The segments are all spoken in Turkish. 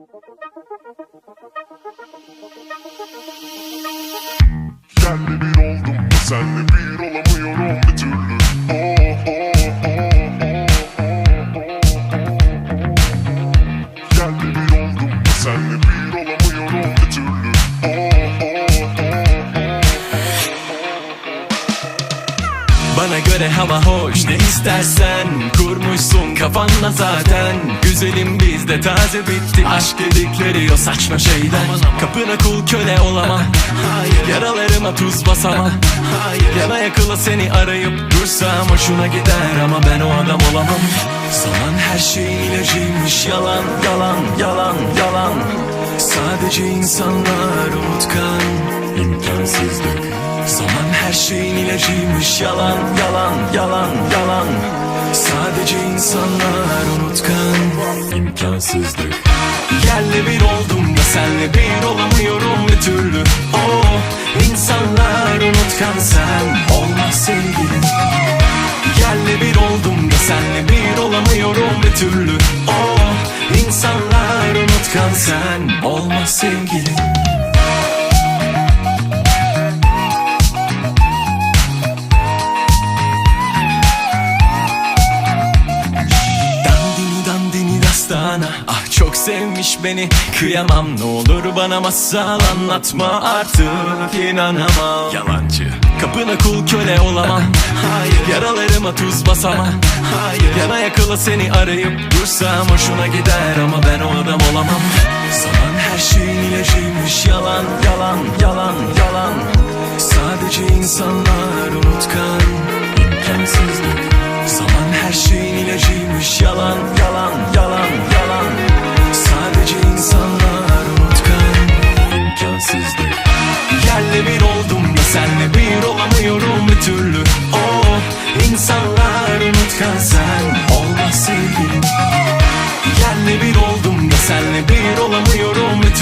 Senle bir oldum senle bir olamıyorum bir türlü. Oh, oh, Senle bir oldum senle bir göre hava hoş. Ne istersen Kurmuşsun kafanda zaten. Güzelim bizde taze bitti Aşk dedikleri o saçma şeyden Kapına kul köle olamam. Yaralarıma tuz basamam. Yana yakıla seni arayıp dursam Hoşuna gider ama ben o adam olamam. Zaman her şeyin ilacıymış. Yalan yalan yalan yalan. Sadece insanlar unutkan. İmkansızlık Zaman şeyin ilacıymış. Yalan yalan yalan yalan. Sadece insanlar unutkan. İmkansızlık Yerle bir oldum da senle bir olamıyorum bir türlü. Oh insanlar unutkan sen. Olmaz sevgilim. Yerle bir oldum da senle bir olamıyorum bir türlü. Oh insanlar unutkan sen. Olmaz sevgilim sevmiş beni. Kıyamam ne olur bana masal anlatma. Artık inanamam. Yalancı Kapına kul köle olamam. Hayır Yaralarıma tuz basamam. Hayır Yana yakıla seni arayıp dursam hoşuna gider ama ben o adam olamam. Zaman her şeyin ilacıymış. Yalan yalan yalan yalan. Sadece insanlar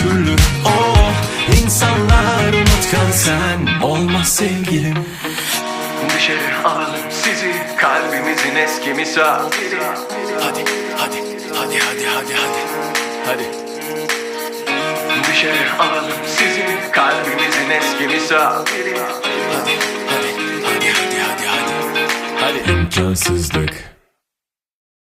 türlü. Oh insanlar unutkan sen. Olmaz sevgilim. Dışarı alalım sizi kalbimizin eski misafiri Hadi hadi hadi hadi hadi hadi. Hadi. Dışarı alalım sizi kalbimizin eski misafiri Hadi hadi hadi hadi hadi hadi. Hadi. İmkansızlık